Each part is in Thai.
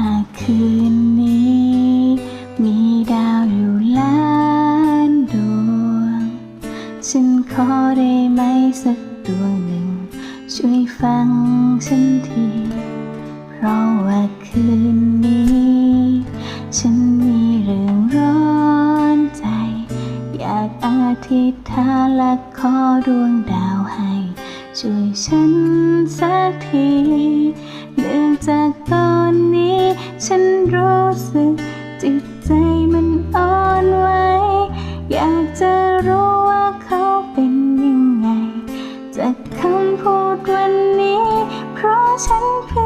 หากคืนนี้ มีดาวอยู่ล้านดวง ฉันขอได้ไหมสักดวงหนึ่ง ช่วยฟังฉันที เพราะว่าคืนนี้ ฉันมีเรื่องร้อนใจ อยากอธิษฐานและขอดวงดาวให้ ช่วยฉันสักทีเนื่องจากต จะรู้ว่าเขาเป็นยังไงจากคำพูดวันนี้ เพราะฉันเพิ่ง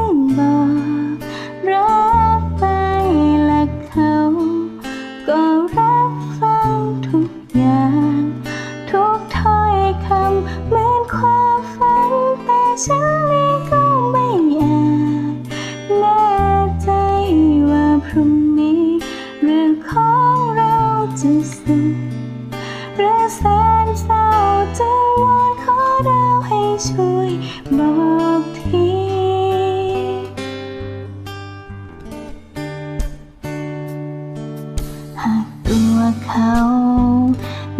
เขา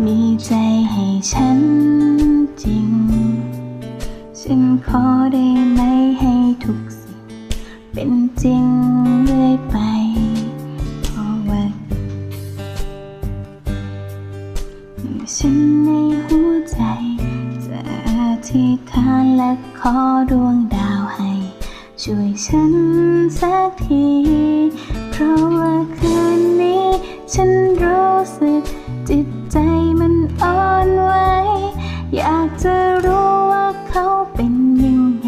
มีใจให้ฉันจริง ฉันขอได้ไหมให้ทุกสิ่ง เป็นจริงเรื่อยไปเพราะว่าฉันในหัวใจ จะอธิษฐานและขอดวงดาวให้ ช่วยฉันสักที เพราะว่าคืนนี้ฉันรู้ สึก จิตใจมันอ่อนไหวอยากจะรู้ว่าเขาเป็นยังไง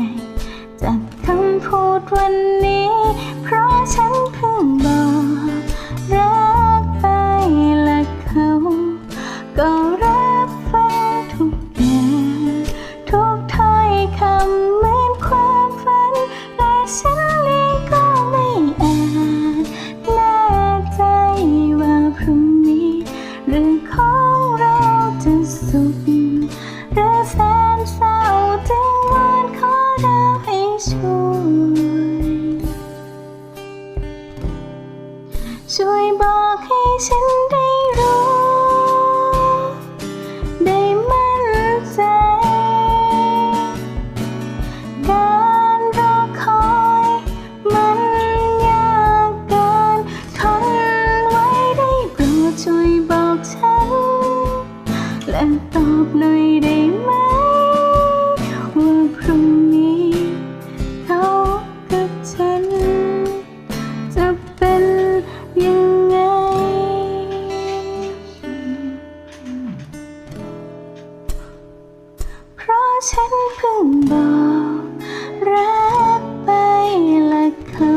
จากคำพูดวัน แสนเศร้าจึงวอนขอดาวให้ช่วย ช่วยบอกให้ฉันได้ เพิ่งบอกรักไปและเขา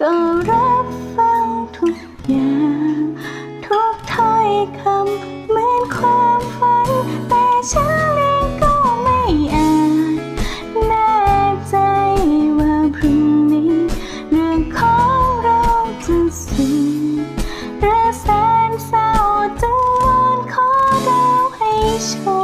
ก็รับฟังทุกอย่าง ทุกถ้อยคำเหมือนความฝัน แต่ฉันเองก็ไม่อาจแน่ใจว่าพรุ่งนี้ เรื่องของเราจะสุขหรือแสนเศร้าจึงวอนขอดาวให้ช่วย